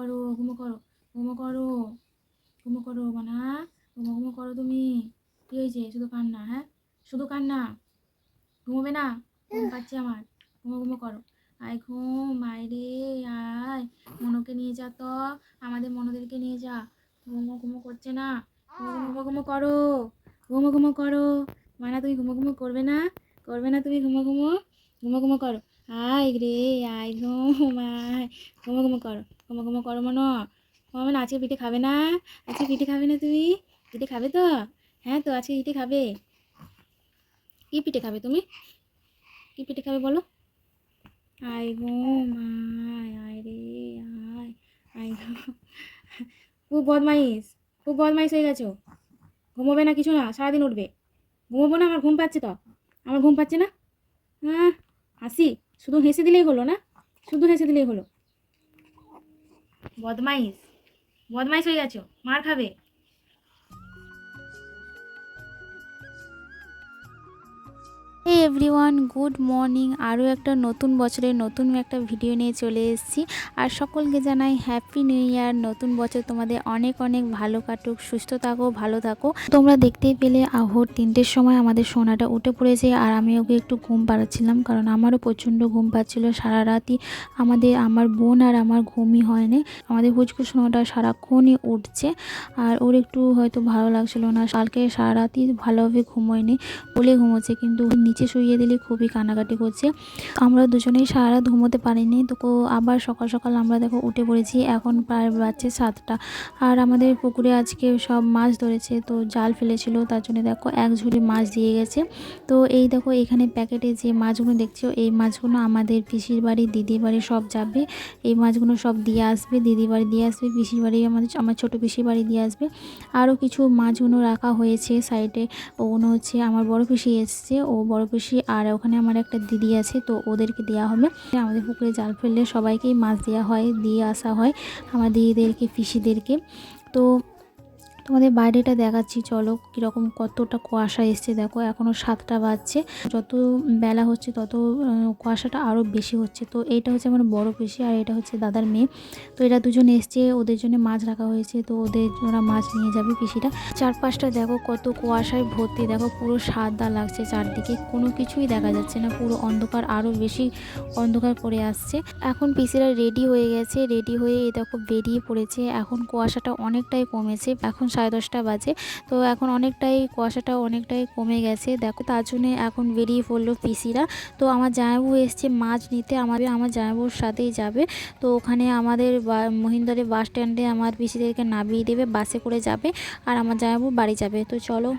করো, ঘুমো করো ঘুমো করো ঘুমো করো মানা, ঘুমো ঘুমো করো তুমি। কি হয়েছে? শুধু কান্না হ্যাঁ? শুধু কান্না? ঘুমোবে না? ঘুম পাচ্ছে আমার। ঘুমো ঘুমো করো। আয় ঘুম, আয় রে, আয়। মনোকে নিয়ে যা তো, আমাদের মনোদেরকে নিয়ে যা। ঘুমো ঘুমো করছে না? ঘুমো ঘুমো করো। ঘুমো ঘুমো করো। মানা, তুমি ঘুমো ঘুমো করবে না? করবে না তুমি ঘুমো ঘুমো? ঘুমো ঘুমো করো। আয় রে, আয় ঘুম আয় ঘুমো ঘুমো করো, ঘুমো ঘুমো করো মনো। মানে আজকে পিঠে খাবে না? আজকে পিঠে খাবে না তুমি? পিঠে খাবে তো? হ্যাঁ তো, আজকে পিঠে খাবে। কি পিঠে খাবে তুমি? কি পিঠে খাবে বলো? আয় ঘুম আয় আয় রে, আয় আয়। খুব বদমাইশ খুব বদমাইশ হয়ে গেছো। ঘুমোবে না কিছু না, সারাদিন উঠবে। ঘুমোবো না, আমার ঘুম পাচ্ছে তো। আমার ঘুম পাচ্ছে না? হ্যাঁ হাসি। শুধু হেসে দিলেই হলো না? শুধু হেসে দিলেই হলো। বদমাইশ। বদমাইশ হয়ে গেছো। মার খাবে। এভরিওয়ান গুড মর্নিং আরও একটা নতুন বছরের নতুন একটা ভিডিও নিয়ে চলে এসেছি। আর সকলকে জানাই হ্যাপি নিউ ইয়ার নতুন বছর তোমাদের অনেক অনেক ভালো কাটুক, সুস্থ থাকো, ভালো থাকো। তোমরা দেখতেই পেলে, আহর তিনটের সময় আমাদের সোনাটা উঠে পড়েছে আর আমি ওকে একটু ঘুম পাড়াচ্ছিলাম কারণ আমারও প্রচণ্ড ঘুম পাচ্ছিল সারা রাতই। আমাদের, আমার বোন আর আমার ঘুমই হয়নি। আমাদের হুচকু সোনাটা সারাক্ষণই উঠছে আর ওর একটু হয়তো ভালো লাগছিল না। কালকে সারা রাতই ভালোভাবে ঘুমোয়নি, বলে ঘুমোচ্ছে কিন্তু নিচে শুইয়ে দিলে, খুবই কান্নাকাটি করছে। আমরা দুজনেই সারা রাত ঘুমোতে পারিনি তো আবার সকাল সকাল আমরা দেখো উঠে পড়েছি, এখন প্রায় বাজছে সাতটা। আর আমাদের পুকুরে আজকে সব মাছ ধরেছে, তো জাল ফেলেছিল, তার জন্য দেখো এক ঝুড়ি মাছ দিয়ে গেছে। তো এই দেখো এখানে প্যাকেটে যে মাছগুলো দেখছ, এই মাছগুলো আমাদের পিসির বাড়ি, দিদির বাড়ি সব যাবে। এই মাছগুলো সব দিয়ে আসবে, দিদির বাড়ি দিয়ে আসবে, পিসির বাড়ি, আমাদের আমার ছোটো পিসির বাড়ি দিয়ে আসবে। আরও কিছু মাছগুলো রাখা হয়েছে সাইডে ওগুলো হচ্ছে আমার বড় পিসি এসছে, ও বড় পিসি আর ওখানে আমার একটা দিদি আছে, তো ওদেরকে দেওয়া হবে। আমাদের পুকুরে জাল ফেললে সবাইকেই মাছ দেওয়া হয়, দিয়ে আসা হয়। আমার দিদিদেরকে, পিসিদেরকে। তো তোমাদের বাইরেটা দেখাচ্ছি, চলো কীরকম কতটা কুয়াশা এসছে দেখো এখনও সাতটা বাজছে। যত বেলা হচ্ছে তত কুয়াশাটা আরও বেশি হচ্ছে। তো এইটা হচ্ছে আমার বড় পিসি আর এটা হচ্ছে দাদার মেয়ে। তো এরা দুজন এসছে, ওদের জন্য মাছ রাখা হয়েছে, তো ওদের, ওরা মাছ নিয়ে যাবে পিসিটা চারপাশটা দেখো কত কুয়াশায় ভর্তি, দেখো পুরো সাদা লাগছে চারদিকে, কোনো কিছুই দেখা যাচ্ছে না, পুরো অন্ধকার আরও বেশি অন্ধকার করে আসছে। এখন পিসিরা রেডি হয়ে গেছে রেডি হয়ে এই দেখো বেরিয়ে পড়েছে, এখন কুয়াশাটা অনেকটাই কমেছে, এখন সাড়ে দশটা বাজে। তো এখন অনেকটাই কুয়াশাটা অনেকটাই কমে গেছে। দেখো তার জন্য এখন বেরিয়ে পড়ল পিসিরা। তো আমার জামাইবাবু এসছে মাছ নিতে। আমাদের, আমার জামাইবাবুর সাথেই যাবে। তো ওখানে আমাদের মহিন্দ্রের বাস স্ট্যান্ডে আমার পিসিদেরকে নামিয়ে দেবে, বাসে করে যাবে। আর আমার জামাইবাবু বাড়ি যাবে। তো চলো।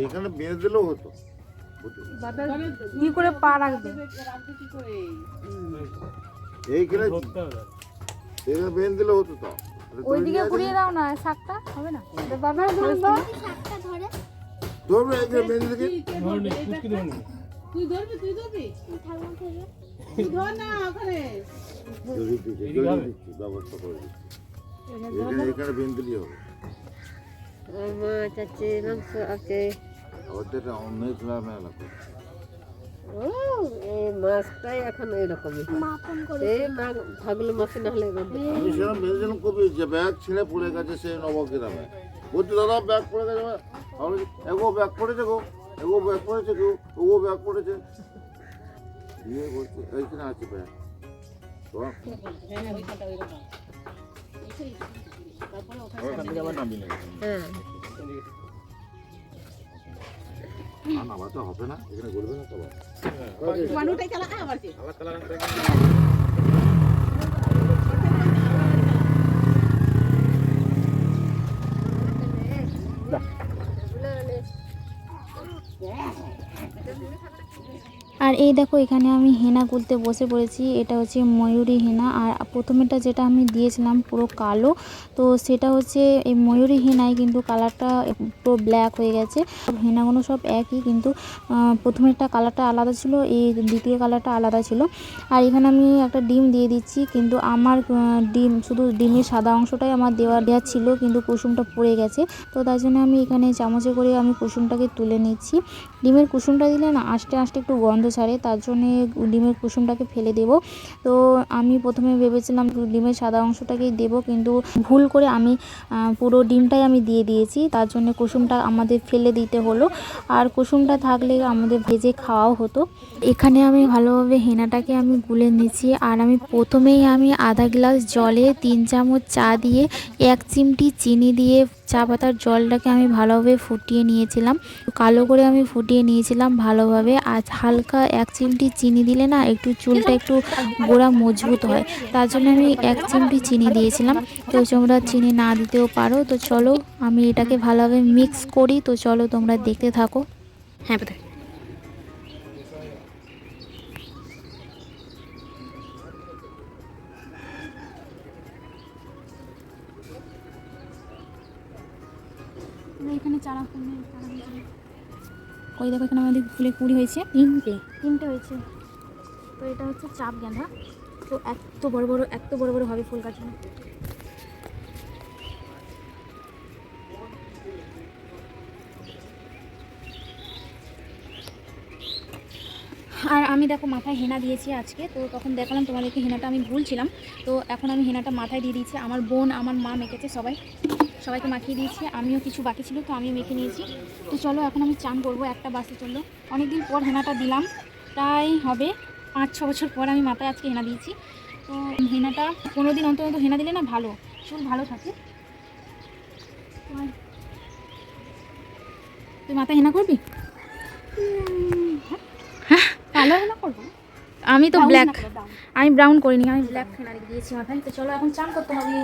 এইখানে বেঁধে দিলেও হতো। কি করে পা রাখবে? এইখানে এইখানে বেঁধে দিলে হতো তো। ওইদিকে ঘুরিয়ে দাও না শাকটা হবে না? ধরবে এইখানে বেঁধে দিকে। তুই ধরবি তুই ধরবি? তুই ধর না ওখানে। ব্যবস্থা করে এইখানে বেঁধে দিলেই হবে। মাছ আছে মাংস আছে আবার তো এটা অন্য খোলা মেলা করে ও এই মাছটাই এখন এইরকমই এই মাছ ভাগলো মাছে না হলে। আমি সেরকম ভেবেছিলাম কবি যে ব্যাগ ছিঁড়ে পড়ে গেছে সে নবগ্রামে। বলছি দাদা ব্যাগ পড়ে গেছে আমি এগো ব্যাগ পড়েছে গো। এগো ব্যাগ পড়েছে গো। ও ব্যাগ পড়েছে। দিয়ে বলছে এইখানে আছে ব্যাগ। তো ওখান আবার নামিয়ে হ্যাঁ। না নামাতে হবে না এখানে করবে না তো মানুষটাই চালা আবার কি আর এই দেখো, এখানে আমি হেনা গুলতে বসে পড়েছি। এটা হচ্ছে ময়ূরী হেনা। আর প্রথমেটা যেটা আমি দিয়েছিলাম পুরো কালো, তো সেটা হচ্ছে এই ময়ূরী হেনায় কিন্তু কালারটা পুরো ব্ল্যাক হয়ে গেছে। হেনাগুলো সব একই, কিন্তু প্রথমেরটা কালারটা আলাদা ছিল, এই দ্বিতীয় কালারটা আলাদা ছিল। আর এখানে আমি একটা ডিম দিয়ে দিচ্ছি, কিন্তু আমার ডিম, শুধু ডিমের সাদা অংশটাই আমার দেওয়া দেওয়া ছিল, কিন্তু কুসুমটা পড়ে গেছে। তো তার জন্য আমি এখানে চামচে করে আমি কুসুমটাকে তুলে নিচ্ছি। ডিমের কুসুমটা দিলে না, আস্তে আস্তে একটু গন্ধ ছাড়ে, তার জন্যে ডিমের কুসুমটাকে ফেলে দেব। তো আমি প্রথমে ভেবেছিলাম ডিমের সাদা অংশটাকেই দেব, কিন্তু ভুল করে আমি পুরো ডিমটাই আমি দিয়ে দিয়েছি। তার জন্য কুসুমটা আমাদের ফেলে দিতে হলো। আর কুসুমটা থাকলে আমাদের ভেজে খাওয়াও হতো। এখানে আমি ভালোভাবে হেনাটাকে আমি গুলে নিচ্ছি আর আমি প্রথমেই আমি আধা গ্লাস জলে তিন চামচ চা দিয়ে এক চিমটি চিনি দিয়ে চা পাতার জলটাকে আমি ভালোভাবে ফুটিয়ে নিয়েছিলাম। কালো করে আমি ফুটিয়ে নিয়েছিলাম ভালোভাবে। আর হালকা এক চিমটি চিনি দিলে না একটু চুলটা একটু গোড়া মজবুত হয়। তার জন্য আমি এক চিমটি চিনি দিয়েছিলাম। তো তোমরা চিনি না দিতেও পারো। তো চলো আমি এটাকে ভালোভাবে মিক্স করি। তো চলো তোমরা দেখতে থাকো। হ্যাঁ এখানে চারা ফুলে ওই দেখো এখানে আমাদের ফুলে কুড়ি হয়েছে। তিনটে। তিনটে হয়েছে। তো এটা হচ্ছে চাপ গাঁদা। তো এত বড় বড় এত বড় বড় হবে ফুল গাছগুলো আর আমি দেখো মাথায় হেনা দিয়েছি আজকে তো তখন দেখালাম তোমাদেরকে হেনাটা আমি ভুলছিলাম। তো এখন আমি হেনাটা মাথায় দিয়ে দিয়েছি। আমার বোন আমার মা মেখেছে সবাই। সবাইকে মাখিয়ে দিয়েছি আমিও কিছু বাকি ছিল তো আমিও মেখে নিয়েছি। তো চলো এখন আমি চান করব একটা বাসে চলল অনেকদিন পর হেনাটা দিলাম তাই হবে পাঁচ ছ বছর পর আমি মাথায় আজকে হেনা দিয়েছি। তো হেনাটা পনেরো দিন অন্তর অন্তর হেনা দিলে না ভালো চুল ভালো থাকে। তুই মাথায় হেনা করবি? হ্যাঁ কালো হেনা করব? আমি তো ব্ল্যাক। আমি ব্রাউন করিনি আমি ব্ল্যাক হেনা দিয়েছি মাথায় তো চলো এখন চান করতে হবে।